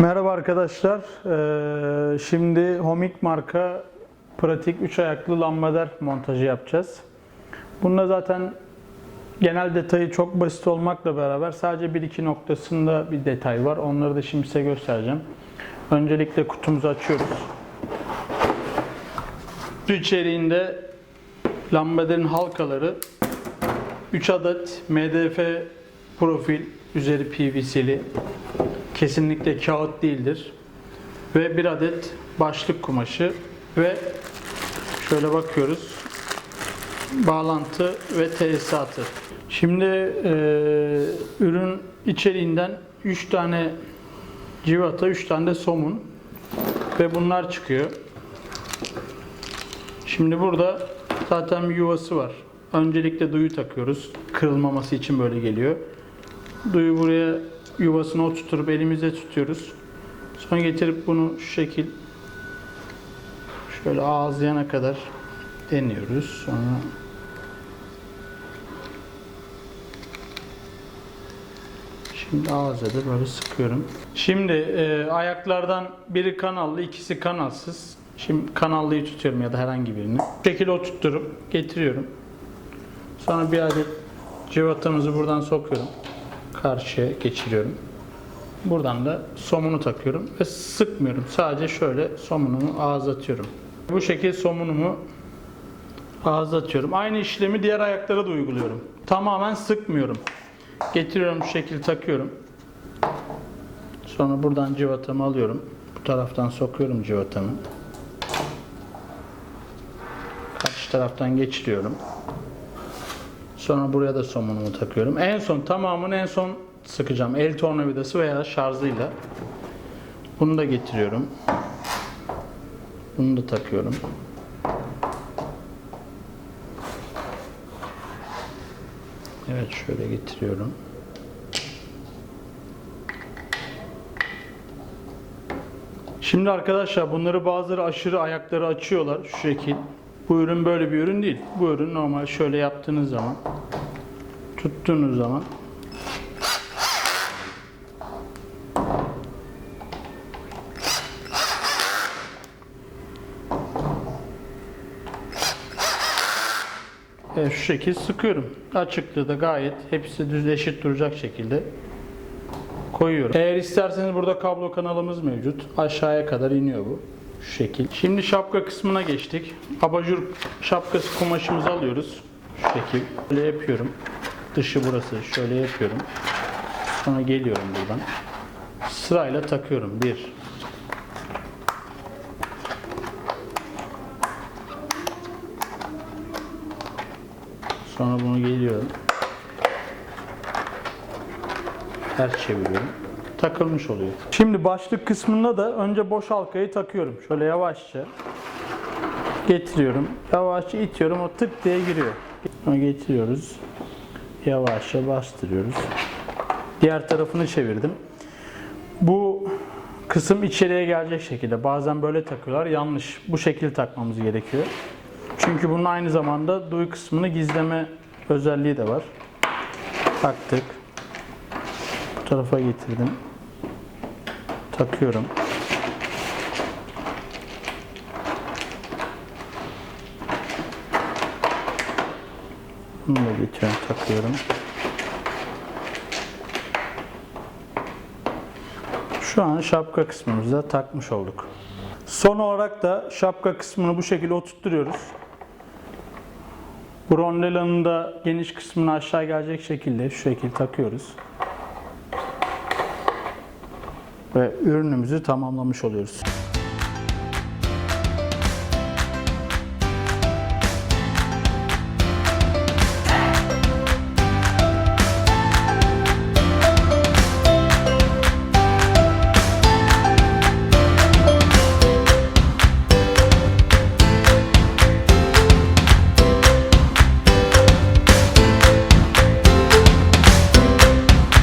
Merhaba arkadaşlar. Ee, şimdi Homik marka pratik 3 ayaklı lambader montajı yapacağız. Bunda zaten genel detayı çok basit olmakla beraber sadece 1-2 noktasında bir detay var. Onları da şimdi size göstereceğim. Öncelikle kutumuzu açıyoruz. İçeriğinde lambaderin halkaları 3 adet MDF profil üzeri PVC'li kesinlikle kağıt değildir. Ve bir adet başlık kumaşı ve şöyle bakıyoruz bağlantı ve tesisatı. Şimdi e, ürün içeriğinden 3 tane civata, 3 tane de somun ve bunlar çıkıyor. Şimdi burada zaten bir yuvası var. Öncelikle duyu takıyoruz. Kırılmaması için böyle geliyor. Duyu buraya yuvasına oturtup elimizde tutuyoruz. Sonra getirip bunu şu şekil şöyle ağızlayana kadar deniyoruz. Sonra Şimdi ağza da böyle sıkıyorum. Şimdi e, ayaklardan biri kanallı, ikisi kanalsız. Şimdi kanallıyı tutuyorum ya da herhangi birini. Bu şekilde oturtturup getiriyorum. Sonra bir adet cıvatamızı buradan sokuyorum. Karşıya geçiriyorum. Buradan da somunu takıyorum ve sıkmıyorum. Sadece şöyle somunumu ağızlatıyorum. Bu şekilde somunumu ağızlatıyorum. Aynı işlemi diğer ayaklara da uyguluyorum. Tamamen sıkmıyorum. Getiriyorum şu şekilde takıyorum. Sonra buradan cıvatamı alıyorum. Bu taraftan sokuyorum cıvatamı. Karşı taraftan geçiriyorum. Sonra buraya da somunumu takıyorum. En son tamamını en son sıkacağım. El tornavidası veya şarjıyla. Bunu da getiriyorum. Bunu da takıyorum. Evet şöyle getiriyorum. Şimdi arkadaşlar bunları bazıları aşırı ayakları açıyorlar şu şekil. Bu ürün böyle bir ürün değil. Bu ürün normal şöyle yaptığınız zaman tuttuğunuz zaman Evet, şu şekil sıkıyorum. Açıklığı da gayet hepsi düz eşit duracak şekilde koyuyorum. Eğer isterseniz burada kablo kanalımız mevcut. Aşağıya kadar iniyor bu. Şu şekil. Şimdi şapka kısmına geçtik. Abajur şapkası kumaşımızı alıyoruz. Şu şekil. Böyle yapıyorum. Dışı burası. Şöyle yapıyorum. Sonra geliyorum buradan. Sırayla takıyorum. Bir. Sonra bunu geliyorum. Ters çeviriyorum. Takılmış oluyor. Şimdi başlık kısmında da önce boş halkayı takıyorum. Şöyle yavaşça getiriyorum. Yavaşça itiyorum. O tık diye giriyor. Sonra getiriyoruz. Yavaşça bastırıyoruz. Diğer tarafını çevirdim. Bu kısım içeriye gelecek şekilde. Bazen böyle takıyorlar. Yanlış. Bu şekilde takmamız gerekiyor. Çünkü bunun aynı zamanda duyu kısmını gizleme özelliği de var. Taktık. Bu tarafa getirdim. Takıyorum. Bunu da getiriyorum, takıyorum. Şu an şapka kısmımızda takmış olduk. Son olarak da şapka kısmını bu şekilde oturtturuyoruz. Bu rondelanın da geniş kısmını aşağı gelecek şekilde şu şekilde takıyoruz. Ve ürünümüzü tamamlamış oluyoruz.